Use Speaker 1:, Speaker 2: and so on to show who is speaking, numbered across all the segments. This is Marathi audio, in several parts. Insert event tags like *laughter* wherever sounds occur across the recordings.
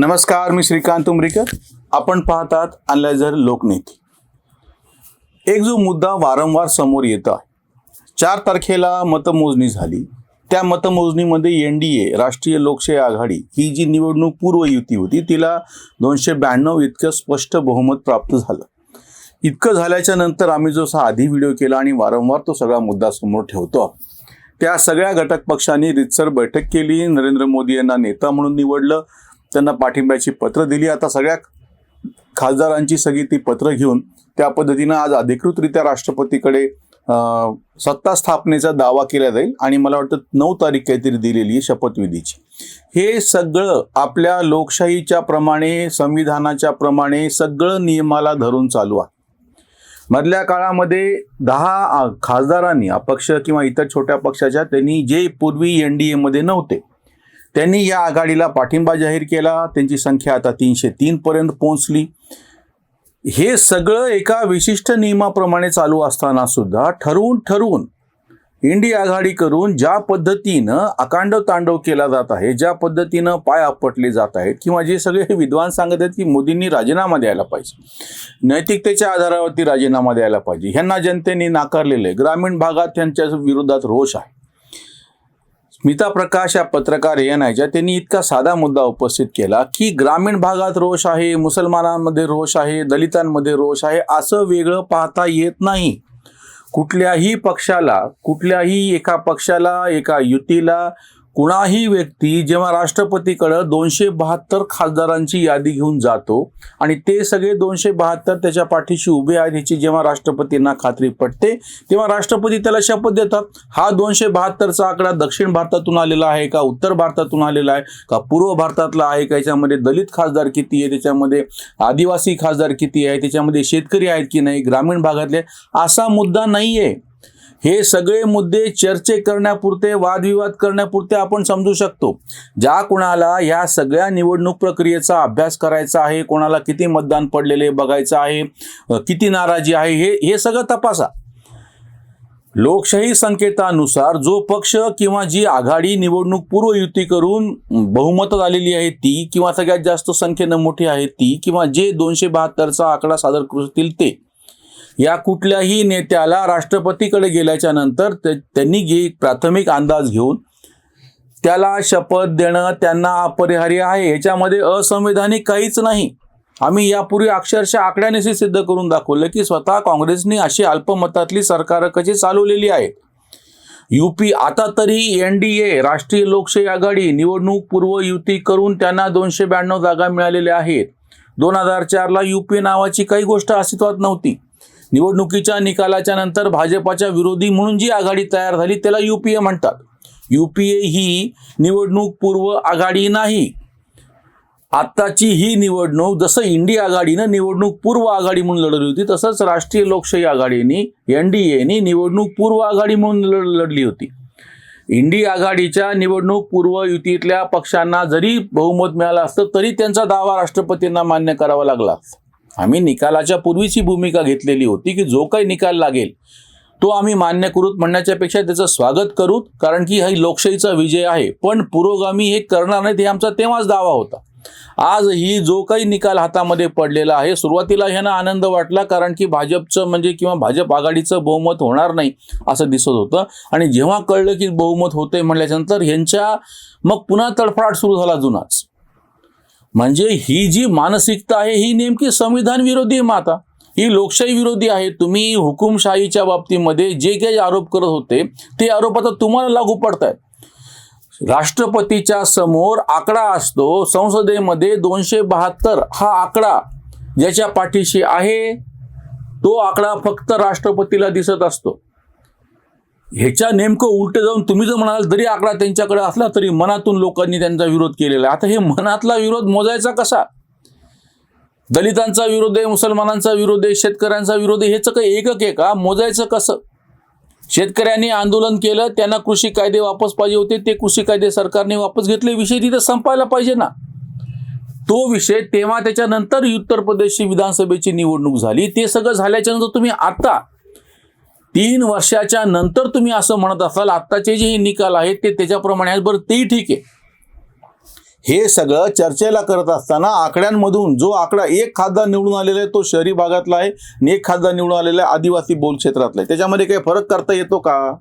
Speaker 1: नमस्कार मी श्रीकांत उमरीकर. आपण पाहतात अनलायझर लोकनेती. एक जो मुद्दा वारंवार समोर येत आहे. चार तारखेला मतमोजणी झाली. त्या मतमोजणीमध्ये एन डी ए राष्ट्रीय लोकशाही आघाडी ही जी निवडणूक पूर्व युती होती तिला दोनशे ब्याण्णव इतकं स्पष्ट बहुमत प्राप्त झालं. इतकं झाल्याच्यानंतर आम्ही जो असा आधी व्हिडिओ केला आणि वारंवार तो सगळा मुद्दा समोर ठेवतो त्या सगळ्या घटक पक्षांनी रितसर बैठक केली. नरेंद्र मोदी यांना नेता म्हणून निवडलं. त्यांना पाठिंब्याची पत्र दिली. आता सगळ्या खासदारांची सगळी ती पत्र घेऊन त्या पद्धतीनं आज अधिकृतरित्या राष्ट्रपतीकडे सत्ता स्थापनेचा दावा केला जाईल आणि मला वाटतं नऊ तारीख काहीतरी दिलेली आहे शपथविधीची. हे सगळं आपल्या लोकशाहीच्या प्रमाणे संविधानाच्या प्रमाणे सगळं नियमाला धरून चालू आहे. मधल्या काळामध्ये दहा खासदारांनी अपक्ष किंवा इतर छोट्या पक्षाच्या त्यांनी जे पूर्वी एन डी एमध्ये नव्हते त्यांनी या आघाडीला पाठिंबा जाहीर केला. त्यांची संख्या आता तीनशे तीनपर्यंत पोहोचली. हे सगळं एका विशिष्ट नियमाप्रमाणे चालू असताना सुद्धा ठरवून ठरवून इंडी आघाडी करून ज्या पद्धतीनं अकांड तांडव केला जात आहे ज्या पद्धतीनं पाय आपटले जात आहेत किंवा जे सगळे हे *laughs* विद्वान सांगत आहेत की मोदींनी राजीनामा द्यायला पाहिजे नैतिकतेच्या आधारावरती राजीनामा द्यायला पाहिजे ह्यांना जनतेने नाकारलेलं आहे. ग्रामीण भागात त्यांच्या विरोधात रोष आहे. स्मिता प्रकाश या पत्रकार एएनआयच्या त्यांनी इतका साधा मुद्दा उपस्थित केला की ग्रामीण भागात रोष आहे मुसलमानांमध्ये रोष आहे दलितांमध्ये रोष आहे असं वेगळं पाहता येत नाही. कुठल्याही पक्षाला कुठल्याही एका पक्षाला एका युतीला कुणाही व्यक्ती जेव्हा राष्ट्रपतीकडं दोनशे बहात्तर खासदारांची यादी घेऊन जातो आणि ते सगळे दोनशे बहात्तर त्याच्या पाठीशी उभे आहेत ह्याची जेव्हा राष्ट्रपतींना खात्री पटते तेव्हा राष्ट्रपती त्याला शपथ देतात. हा दोनशे बहात्तरचा आकडा दक्षिण भारतातून आलेला आहे का उत्तर भारतातून आलेला आहे का पूर्व भारतातला आहे का याच्यामध्ये दलित खासदार किती आहे त्याच्यामध्ये आदिवासी खासदार किती आहे त्याच्यामध्ये शेतकरी आहेत की नाही ग्रामीण भागातले असा मुद्दा नाही आहे हे सगळे मुद्दे चर्चे करण्यापुरते वादविवाद करण्यापुरते आपण समजू शकतो. ज्या कुणाला ह्या सगळ्या निवडणूक प्रक्रियेचा अभ्यास करायचा आहे कोणाला किती मतदान पडलेले बघायचं आहे किती नाराजी आहे हे हे सगळं तपासा. लोकशाही संकेतानुसार जो पक्ष किंवा जी आघाडी निवडणूक पूर्व युती करून बहुमतात आलेली आहे ती किंवा सगळ्यात जास्त संख्येनं मोठी आहे ती किंवा जे दोनशे बहात्तरचा आकडा सादर करतील ते या कुठल्याही नेत्याला राष्ट्रपतीकडे गेल्याच्यानंतर त्यांनी घे प्राथमिक अंदाज घेऊन त्याला शपथ देणं त्यांना अपरिहार्य आहे. याच्यामध्ये असंवैधानिक काहीच नाही. आम्ही यापूर्वी अक्षरशः आकड्यानेशी सिद्ध करून दाखवलं की स्वतः काँग्रेसने अशी अल्पमतातली सरकार कशी चालवलेली आहेत. पी आता तरी एन डी ए राष्ट्रीय लोकशाही आघाडी निवडणूक पूर्व युती करून त्यांना दोनशे ब्याण्णव जागा मिळालेल्या आहेत. दोन हजार चारला युपी नावाची काही गोष्ट अस्तित्वात नव्हती. निवडणुकीच्या निकालाच्या नंतर भाजपाच्या विरोधी म्हणून जी आघाडी तयार झाली त्याला युपीए म्हणतात. युपीए ही निवडणूक पूर्व आघाडी नाही. आत्ताची ही निवडणूक जसं इंडिया आघाडीनं निवडणूक पूर्व आघाडी म्हणून लढवली होती तसंच राष्ट्रीय लोकशाही आघाडीने एन डी एने निवडणूक पूर्व आघाडी म्हणून लढ- लढली होती. इंडिया आघाडीच्या निवडणूक पूर्व युतीतल्या पक्षांना जरी बहुमत मिळालं असतं तरी त्यांचा दावा राष्ट्रपतींना मान्य करावा लागला आम्ही निकालाच्या पूर्वीची भूमिका घेतलेली होती की जो काही निकाल लागेल तो आम्ही मान्य करूत म्हणण्याच्या पेक्षा त्याचं स्वागत करूत कारण की हा लोकशाहीचा विजय आहे. पण पुरोगामी हे करणार नाहीत हे आमचा तेव्हाच दावा होता. आज ही जो काही निकाल हातामध्ये पडलेला आहे सुरुवातीला ह्यांना आनंद वाटला कारण की भाजपचं म्हणजे किंवा भाजप आघाडीचं बहुमत होणार नाही असं दिसत होतं. आणि जेव्हा कळलं की बहुमत होते म्हटल्याच्यानंतर ह्यांच्या मग पुन्हा तडफडाट सुरू झाला जुनाच. म्हणजे ही जी मानसिकता आहे ही नेमकी संविधान विरोधी आहे माता. ही लोकशाही विरोधी आहे. तुम्ही हुकुमशाहीच्या बाबतीमध्ये जे काही आरोप करत होते ते आरोप आता तुम्हाला लागू पडत आहेत राष्ट्रपतीच्या समोर आकडा असतो संसदेमध्ये दोनशे बहात्तर हा आकडा ज्याच्या पाठीशी आहे तो आकडा फक्त राष्ट्रपतीला दिसत असतो. ह्याच्या नेमकं उलट जाऊन तुम्ही जर म्हणाल जरी आकडा त्यांच्याकडे असला तरी मनातून लोकांनी त्यांचा विरोध केलेला आहे. आता हे मनातला विरोध मोजायचा कसा? दलितांचा विरोध आहे मुसलमानांचा विरोध आहे शेतकऱ्यांचा विरोध आहे ह्याचं काही एकक आहे का? मोजायचं कसं? शेतकऱ्यांनी आंदोलन केलं त्यांना कृषी कायदे वापस पाहिजे होते ते कृषी कायदे सरकारने वापस घेतले विषय तिथे संपायला पाहिजे ना. तो विषय तेव्हा त्याच्यानंतर उत्तर प्रदेशची विधानसभेची निवडणूक झाली. ते सगळं झाल्याच्यानंतर तुम्ही आता तीन वर्षाच्या नंतर तुम्ही असं म्हणत असाल आत्ताचे जे निकाल आहेत ते त्याच्याप्रमाणे आहेत. बरं तेही ठीक आहे. हे सगळं चर्चेला करत असताना आकड्यांमधून जो आकडा एक खासदार निवडून आलेला आहे तो शहरी भागातला आहे आणि एक खासदार निवडून आलेला आहे आदिवासी बोल क्षेत्रातला आहे. त्याच्यामध्ये काही फरक करता येतो का?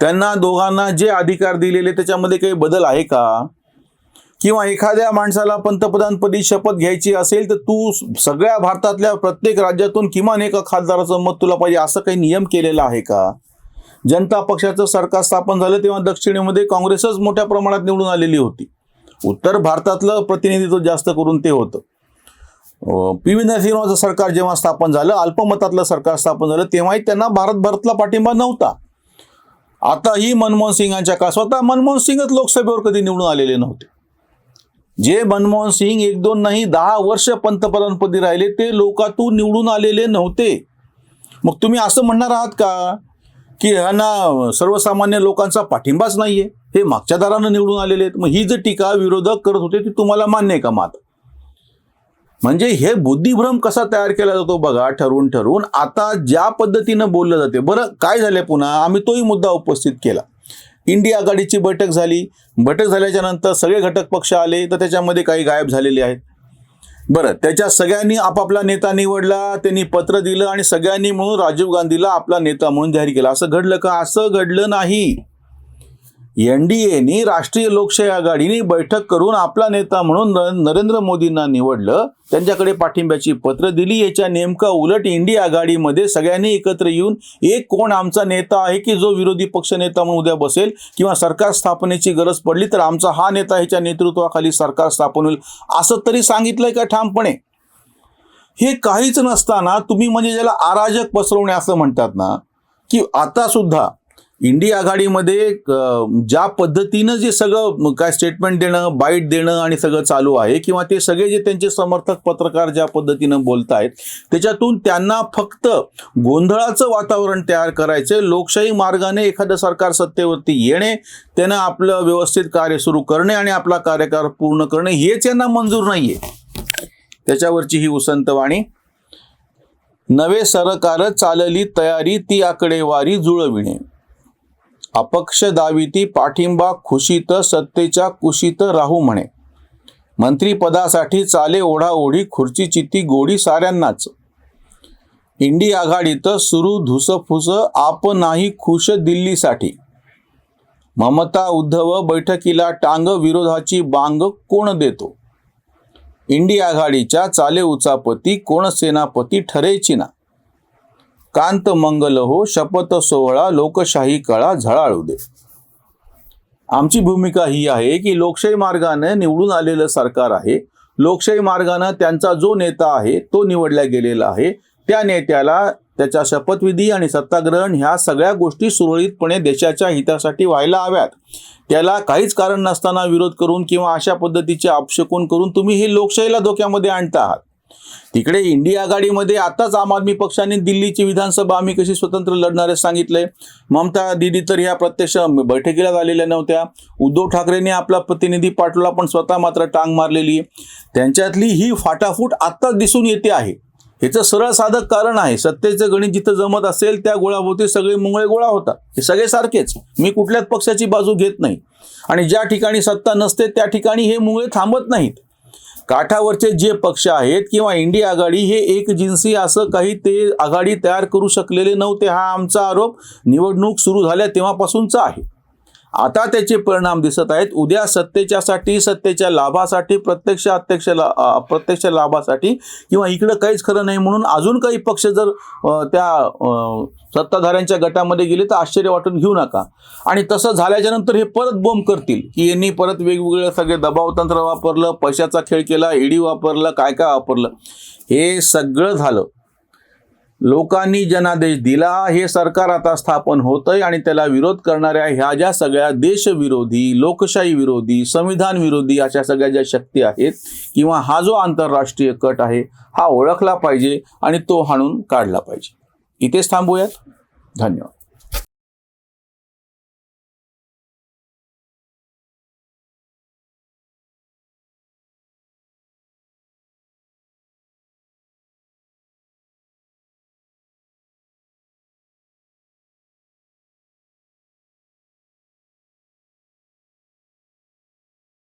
Speaker 1: त्यांना दोघांना जे अधिकार दिलेले त्याच्यामध्ये काही बदल आहे का? किंवा एखाद्या माणसाला पंतप्रधानपदी शपथ घ्यायची असेल तर तू सगळ्या भारतातल्या प्रत्येक राज्यातून किमान एका खासदाराचं मत तुला पाहिजे असं काही नियम केलेला आहे का? जनता पक्षाचं सरकार स्थापन झालं तेव्हा दक्षिणेमध्ये काँग्रेसच मोठ्या प्रमाणात निवडून आलेली होती. उत्तर भारतातलं प्रतिनिधित्व जास्त करून ते होतं. पी व्ही नरसिंहरावचं सरकार जेव्हा स्थापन झालं अल्पमतातलं सरकार स्थापन झालं तेव्हाही त्यांना भारतभरातला पाठिंबा नव्हता. आताही मनमोहन सिंगांच्या का स्वतः मनमोहन सिंगच लोकसभेवर कधी निवडून आलेले नव्हते. जे मनमोहन सिंग एक दोन नाही दहा वर्ष पंतप्रधानपदी राहिले ते लोकातून निवडून आलेले नव्हते. मग तुम्ही असं म्हणणार आहात का? की ह्यांना सर्वसामान्य लोकांचा पाठिंबाच नाहीये. हे मागच्या दारानं निवडून आलेले आहेत. मग ही जी टीका विरोधक करत होते ती तुम्हाला मान्य आहे का मात? म्हणजे हे बुद्धिभ्रम कसा तयार केला जातो बघा ठरवून ठरवून. आता ज्या पद्धतीनं बोललं जाते. बरं काय झालं पुन्हा? आम्ही तोही मुद्दा उपस्थित केला. इंडिया आघाडीची बैठक झाली. बैठक झाल्याच्यानंतर सगळे घटक पक्ष आले तर त्याच्यामध्ये काही गायब झालेले आहेत. बरं त्याच्या सगळ्यांनी आपापला नेता निवडला त्यांनी पत्र दिलं आणि सगळ्यांनी म्हणून राजीव गांधीला आपला नेता म्हणून जाहीर केला. असं घडलं का? असं घडलं नाही. एन डी एनी राष्ट्रीय लोकशाही आघाडीने बैठक करून आपला नेता म्हणून नरेंद्र मोदींना निवडलं. त्यांच्याकडे पाठिंब्याची पत्र दिली. याच्या नेमका उलट इंडिया आघाडीमध्ये सगळ्यांनी एकत्र येऊन एक कोण आमचा नेता आहे की जो विरोधी पक्ष नेता म्हणून उद्या बसेल किंवा सरकार स्थापनेची गरज पडली तर आमचा हा नेता ह्याच्या नेतृत्वाखाली सरकार स्थापन होईल असं तरी सांगितलंय का ठामपणे? हे काहीच नसताना तुम्ही म्हणजे ज्याला अराजक पसरवणे असं म्हणतात ना की आता सुद्धा इंडिया आघाडीमध्ये ज्या पद्धतीनं जे सगळं काय स्टेटमेंट देणं बाईट देणं आणि सगळं चालू आहे किंवा ते सगळे जे त्यांचे समर्थक पत्रकार ज्या पद्धतीनं बोलत आहेत त्याच्यातून त्यांना फक्त गोंधळाचं वातावरण तयार करायचं लोकशाही मार्गाने एखादं सरकार सत्तेवरती येणे त्यांना आपलं व्यवस्थित कार्य सुरू करणे आणि आपला कार्यकाळ पूर्ण करणे हेच यांना मंजूर नाहीये. त्याच्यावरची ही उसंतवाणी नवे सरकार चालली तयारी ती आकडेवारी जुळविणे. अपक्ष दाविती पाठिंबा खुशीत सत्तेच्या कुशीत राहू म्हणे. मंत्रीपदासाठी चाले ओढाओढी खुर्चीची ती गोडी साऱ्यांनाच. इंडी आघाडीत सुरू धुसफुस आप नाही खुश दिल्लीसाठी. ममता उद्धव बैठकीला टांग विरोधाची बांग कोण देतो? इंडी आघाडीच्या चाले उचापती कोण सेनापती ठरेची ना? कांत मंगल हो शपथ सोहळा लोकशाही कळा झळाळू दे. आमची भूमिका ही आहे की लोकशाही मार्गाने निवडून आलेलं सरकार आहे. लोकशाही मार्गानं त्यांचा जो नेता आहे तो निवडला गेलेला आहे. त्या नेत्याला त्याच्या शपथविधी आणि सत्ताग्रहण ह्या सगळ्या गोष्टी सुरळीतपणे देशाच्या हितासाठी व्हायला हव्यात. त्याला काहीच कारण नसताना विरोध करून किंवा अशा पद्धतीचे अपशकून करून तुम्ही हे लोकशाहीला धोक्यामध्ये आणता आहात. तिकडे इंडिया आघाडीमध्ये आताच आम आदमी पक्षाने दिल्लीची विधानसभा आम्ही कशी स्वतंत्र लढणारे सांगितले. सांगितलंय ममता दिदी तर ह्या प्रत्यक्ष बैठकीला आलेल्या नव्हत्या. उद्धव ठाकरेंनी आपला प्रतिनिधी पाठवला पण स्वतः मात्र टांग मारलेली. त्यांच्यातली ही फाटाफूट आत्ताच दिसून येते आहे. ह्याचं सरळ साधक कारण आहे. सत्तेचं गणित जिथं जमत असेल त्या गोळाभोवती सगळे मुंगळे गोळा होतात. हे सगळे सारखेच. मी कुठल्याच पक्षाची बाजू घेत नाही. आणि ज्या ठिकाणी सत्ता नसते त्या ठिकाणी हे मुंगळे थांबत नाहीत. काठावरचे जे पक्ष आहेत किंवा इंडिया आघाडी हे एक जिन्सी असं काही ते आघाडी तयार करू शकलेले नव्हते हा आमचा आरोप. निवडणूक सुरू झाल्या तेव्हापासूनचा आहे. आता त्याचे परिणाम दिसत आहेत. उद्या सत्तेच्यासाठी सत्तेच्या लाभासाठी प्रत्यक्ष अध्यक्ष ला- प्रत्यक्ष लाभासाठी किंवा इकडं काहीच खरं नाही म्हणून अजून काही पक्ष जर त्या सत्ताधाऱ्यांच्या गटामध्ये गेले तर आश्चर्य वाटून घेऊ नका. आणि तसं झाल्याच्यानंतर हे परत बोंब करतील. की यांनी परत वेगवेगळे सगळे दबाव तंत्र वापरलं पैशाचा खेळ केला ईडी वापरलं काय काय वापरलं. हे सगळं झालं. लोकांनी जनादेश दिला हे सरकार आता स्थापन होतंय आणि त्याला विरोध करणाऱ्या ह्या ज्या सगळ्या देशविरोधी लोकशाही विरोधी संविधान विरोधी अशा सगळ्या ज्या शक्ती आहेत किंवा हा जो आंतरराष्ट्रीय कट आहे हा ओळखला पाहिजे आणि तो हाणून काढला पाहिजे. इथेच थांबूयात. धन्यवाद.